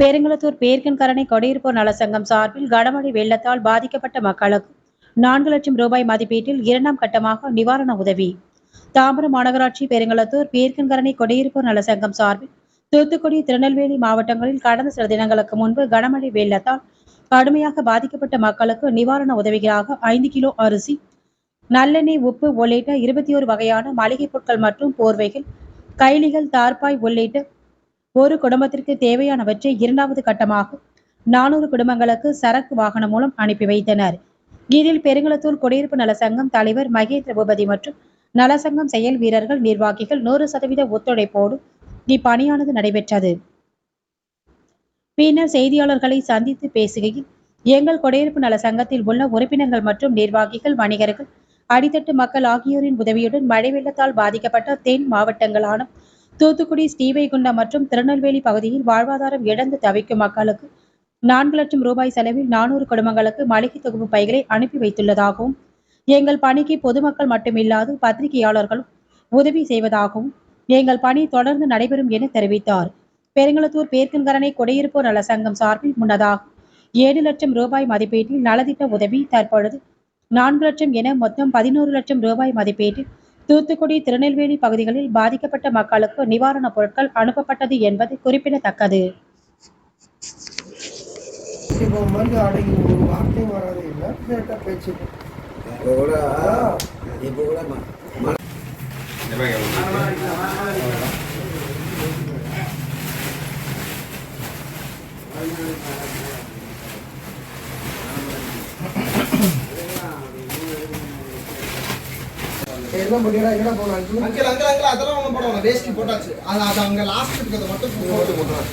பெருங்குளத்தூர் பேர்க்கன்கரணை கொடியிருப்போர் நலசங்கம் சார்பில் கனமழை வெள்ளத்தால் பாதிக்கப்பட்ட மக்களுக்கு நான்கு லட்சம் ரூபாய் மதிப்பீட்டில் இரண்டாம் கட்டமாக நிவாரண உதவி. தாம்பரம் மாநகராட்சி பெருங்குளத்தூர் பேர்க்கன்கரணை கொடியிருப்போர் நலசங்கம் சார்பில் தூத்துக்குடி திருநெல்வேலி மாவட்டங்களில் கடந்த சில தினங்களுக்கு முன்பு கனமழை வெள்ளத்தால் கடுமையாக பாதிக்கப்பட்ட மக்களுக்கு நிவாரண உதவிகளாக ஐந்து கிலோ அரிசி நல்லெண்ணெய் உப்பு உள்ளிட்ட இருபத்தி ஒரு வகையான மளிகைப் பொருட்கள் மற்றும் போர்வைகள் கைலிகள் தார்பாய் உள்ளிட்ட ஒரு குடும்பத்திற்கு தேவையானவற்றை இரண்டாவது கட்டமாக நானூறு குடும்பங்களுக்கு சரக்கு வாகனம் மூலம் அனுப்பி வைத்தனர். இதில் பெருங்குளத்தூர் குடியிருப்பு நலசங்கம் தலைவர் மகேந்திர பூபதி மற்றும் நலசங்கம் செயல் வீரர்கள் நிர்வாகிகள் நூறு சதவீத ஒத்துழைப்போடு இப்பணியானது நடைபெற்றது. பின்னர் செய்தியாளர்களை சந்தித்து பேசுகையில் எங்கள் குடியிருப்பு நல சங்கத்தில் உள்ள உறுப்பினர்கள் மற்றும் நிர்வாகிகள் வணிகர்கள் அடித்தட்டு மக்கள் ஆகியோரின் உதவியுடன் மழை வெள்ளத்தால் பாதிக்கப்பட்ட தென் மாவட்டங்களான தூத்துக்குடி ஸ்ரீவைகுண்டம் மற்றும் திருநெல்வேலி பகுதியில் வாழ்வாதாரம் இழந்து தவிக்கும் மக்களுக்கு நான்கு லட்சம் ரூபாய் செலவில் நானூறு குடும்பங்களுக்கு மளிகை தொகுப்பு பைகளை அனுப்பி வைத்துள்ளதாகவும் எங்கள் பணிக்கு பொதுமக்கள் மட்டுமில்லாது பத்திரிகையாளர்களும் உதவி செய்வதாகவும் எங்கள் பணி தொடர்ந்து நடைபெறும் என தெரிவித்தார். பெருங்குளத்தூர் பேர்க்கன்கரணை குடியிருப்போர் நல சங்கம் சார்பில் முன்னதாக ஏழு லட்சம் ரூபாய் மதிப்பீட்டில் நலத்திட்ட உதவி தற்பொழுது நான்கு லட்சம் என மொத்தம் பதினோரு லட்சம் ரூபாய் மதிப்பீட்டில் தூத்துக்குடி திருநெல்வேலி பகுதிகளில் பாதிக்கப்பட்ட மக்களுக்கு நிவாரணப் பொருட்கள் அனுப்பப்பட்டது என்பது குறிப்பிடத்தக்கது. இப்போ வந்து எல்லாம் முடியல எங்கே போகலாம்? அங்கிள் அங்கிள் அங்கிள் அதெல்லாம் ஒன்றும் போட வேணாம். வேஷ்டி போட்டாச்சு. அது அது அங்கே லாஸ்ட் இருக்கிறத மட்டும் போட்டு போட்டுறேன்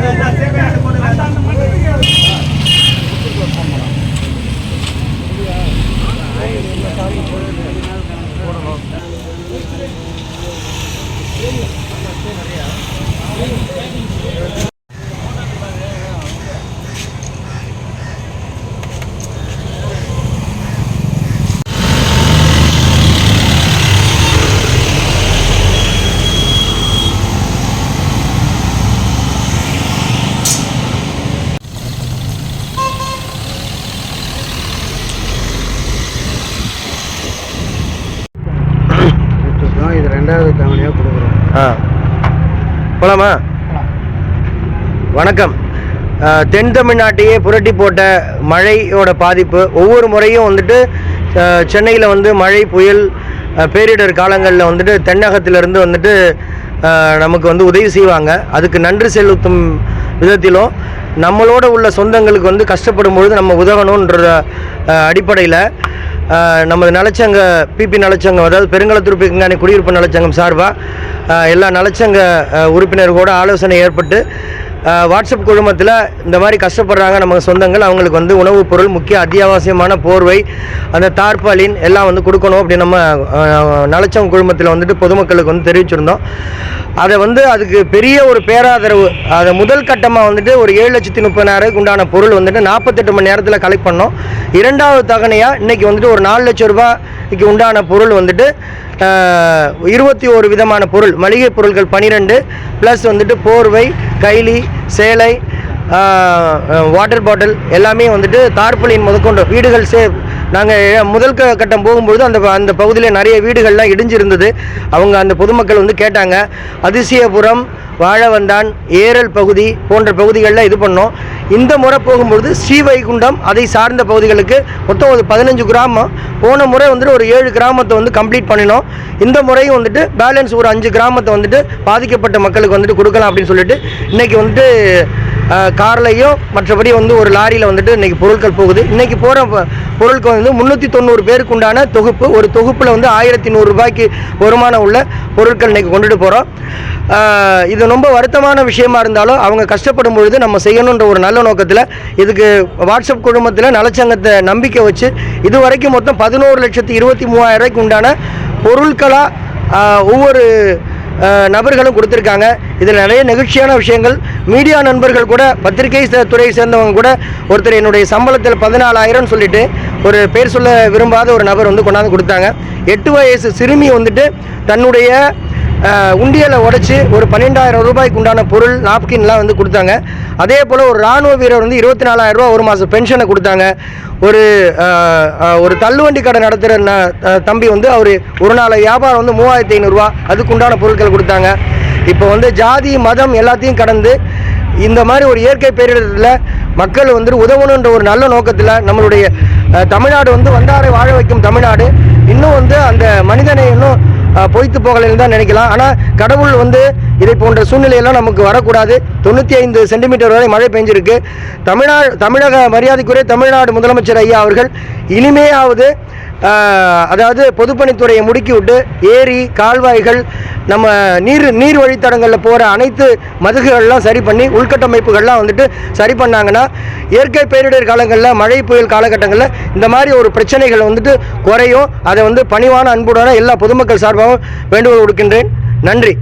கொடுத்துருக்கோம். ஆ. போலாமா? வணக்கம். தென் தமிழ்நாட்டையே புரட்டி போட்ட மழையோட பாதிப்பு ஒவ்வொரு முறையும் வந்துட்டு சென்னையில் வந்து மழை புயல் பேரிடர் காலங்களில் வந்துட்டு தென்னகத்திலிருந்து வந்துட்டு நமக்கு வந்து உதவி செய்வாங்க. அதுக்கு நன்றி செலுத்தும் விதத்திலும் நம்மளோட உள்ள சொந்தங்களுக்கு வந்து கஷ்டப்படும் பொழுது நம்ம உதவணுன்ற அடிப்படையில் நமது நலச்சங்க பிபி நலச்சங்கம் அதாவது பெருங்கலத்தூர் பிங்கானி குடியிருப்பு நலச்சங்கம் சார்பாக எல்லா நலச்சங்க ஆஹ் உறுப்பினர்களோட ஆலோசனை ஏற்பட்டு வாட்ஸ்அப் குழுமத்தில் இந்த மாதிரி கஷ்டப்படுறாங்க நம்ம சொந்தங்கள் அவங்களுக்கு வந்து உணவுப் பொருள் முக்கிய அத்தியாவசியமான போர்வை அந்த தார்பாலின் எல்லாம் வந்து கொடுக்கணும் அப்படி நம்ம நலச்சம் குழுமத்தில் வந்துட்டு பொதுமக்களுக்கு வந்து தெரிவிச்சிருந்தோம். அதை வந்து அதுக்கு பெரிய ஒரு பேராதரவு அதை முதல் கட்டமாக வந்துட்டு ஒரு ஏழு லட்சத்தி முப்பதாயிரத்துக்கு உண்டான பொருள் வந்துட்டு நாற்பத்தெட்டு மணி நேரத்தில் கலெக்ட் பண்ணோம். இரண்டாவது தகனையாக இன்றைக்கி வந்துட்டு ஒரு நாலு லட்ச ரூபாய்க்கு உண்டான பொருள் வந்துட்டு இருபத்தி ஒரு விதமான பொருள் மளிகை பொருட்கள் பனிரெண்டு ப்ளஸ் வந்துட்டு போர்வை கைலி சேலை வாட்டர் பாட்டில் எல்லாமே வந்துட்டு தார்பலின் முதற்கொண்டு வீடுகள் சே நாங்கள் முதல் கட்டம் போகும்பொழுது அந்த ப- அந்த பகுதியில் நிறைய வீடுகள்லாம் இடிஞ்சிருந்தது. அவங்க அந்த பொதுமக்கள் வந்து கேட்டாங்க அதிசயபுரம் வாழவந்தான் ஏரல் பகுதி போன்ற பகுதிகளில் இது பண்ணோம். இந்த முறை போகும்பொழுது ஸ்ரீவைகுண்டம் அதை சார்ந்த பகுதிகளுக்கு மொத்தம் ஒரு பதினஞ்சு கிராமம். போன முறை வந்துட்டு ஒரு ஏழு கிராமத்தை வந்து கம்ப்ளீட் பண்ணினோம். இந்த முறையும் வந்துட்டு பேலன்ஸ் ஒரு அஞ்சு கிராமத்தை வந்துட்டு பாதிக்கப்பட்ட மக்களுக்கு வந்துட்டு கொடுக்கலாம் அப்படின்னு சொல்லிட்டு இன்றைக்கி வந்துட்டு கார்லையும் மற்றபடி வந்து ஒரு லாரியில் வந்துட்டு இன்றைக்கி பொருட்கள் போகுது. இன்றைக்கி போகிற பொருட்கள் வந்து முந்நூற்றி தொண்ணூறு பேருக்கு உண்டான தொகுப்பு. ஒரு தொகுப்பில் வந்து ஆயிரத்தி நூறுரூபாய்க்கு வருமானம் உள்ள பொருட்கள் இன்றைக்கி கொண்டுட்டு போகிறோம் இது ரொம்ப வருத்தமான விஷயமா இருந்தாலும் அவங்க கஷ்டப்படும் பொழுது நம்ம செய்யணுன்ற ஒரு நல்ல நோக்கத்தில் இதுக்கு வாட்ஸ்அப் குழுமத்தில் நலச்சங்கத்தை நம்பிக்கை வச்சு இது வரைக்கும் மொத்தம் பதினோரு லட்சத்தி இருபத்தி மூவாயிரம் ரூபாய்க்கு உண்டான பொருட்களாக ஒவ்வொரு நபர்களும் கொடுத்துருக்காங்க. இதில் நிறைய நெகிழ்ச்சியான விஷயங்கள். மீடியா நண்பர்கள் கூட பத்திரிகை துறையை சேர்ந்தவங்க கூட ஒருத்தர் என்னுடைய சம்பளத்தில் பதினாலாயிரம்னு சொல்லிட்டு ஒரு பேர் சொல்ல விரும்பாத ஒரு நபர் வந்து கொண்டாந்து கொடுத்தாங்க. எட்டு வயசு சிறுமி வந்துட்டு தன்னுடைய உண்டியலை உடைச்சி ஒரு பன்னெண்டாயிரம் ரூபாய்க்கு உண்டான பொருள் நாப்கின்லாம் வந்து கொடுத்தாங்க. அதே போல் ஒரு ராணுவ வீரர் வந்து இருபத்தி நாலாயிரம் ரூபா ஒரு மாதம் பென்ஷனை கொடுத்தாங்க. ஒரு ஒரு தள்ளுவண்டி கடை நடத்துகிற ந தம்பி வந்து அவர் ஒரு நாள் வியாபாரம் வந்து மூவாயிரத்தி ஐநூறுரூவா அதுக்கு உண்டான பொருட்கள் கொடுத்தாங்க. இப்போ வந்து ஜாதி மதம் எல்லாத்தையும் கடந்து இந்த மாதிரி ஒரு இயற்கை பேரிடத்தில் மக்கள் வந்து உதவணுன்ற ஒரு நல்ல நோக்கத்தில் நம்மளுடைய தமிழ்நாடு வந்து வந்தாரை வாழ வைக்கும் தமிழ்நாடு இன்னும் வந்து அந்த மனித பொய்த்து போகலைன்னு தான் நினைக்கலாம். ஆனால் கடவுள் வந்து இதை போன்ற சூழ்நிலையெல்லாம் நமக்கு வரக்கூடாது. தொண்ணூற்றி ஐந்து சென்டிமீட்டர் வரை மழை பெஞ்சிருக்கு. தமிழ்நாடு தமிழக மரியாதைக்குரிய தமிழ்நாடு முதலமைச்சர் ஐயா அவர்கள் இனிமேயாவது அதாவது பொதுப்பணித்துறையை முடுக்கி விட்டு ஏரி கால்வாய்கள் நம்ம நீர் நீர் வழித்தடங்களில் போகிற அனைத்து மதுகுகள்லாம் சரி பண்ணி உள்கட்டமைப்புகள்லாம் வந்துட்டு சரி பண்ணாங்கன்னா இயற்கை பேரிடர் காலங்களில் மழை புயல் காலகட்டங்களில் இந்த மாதிரி ஒரு பிரச்சனைகள் வந்துட்டு குறையும். அதை வந்து பணிவான அன்புடன் எல்லா பொதுமக்கள் சார்பாகவும் வேண்டுகோள் கொடுக்கின்றேன் நன்றி.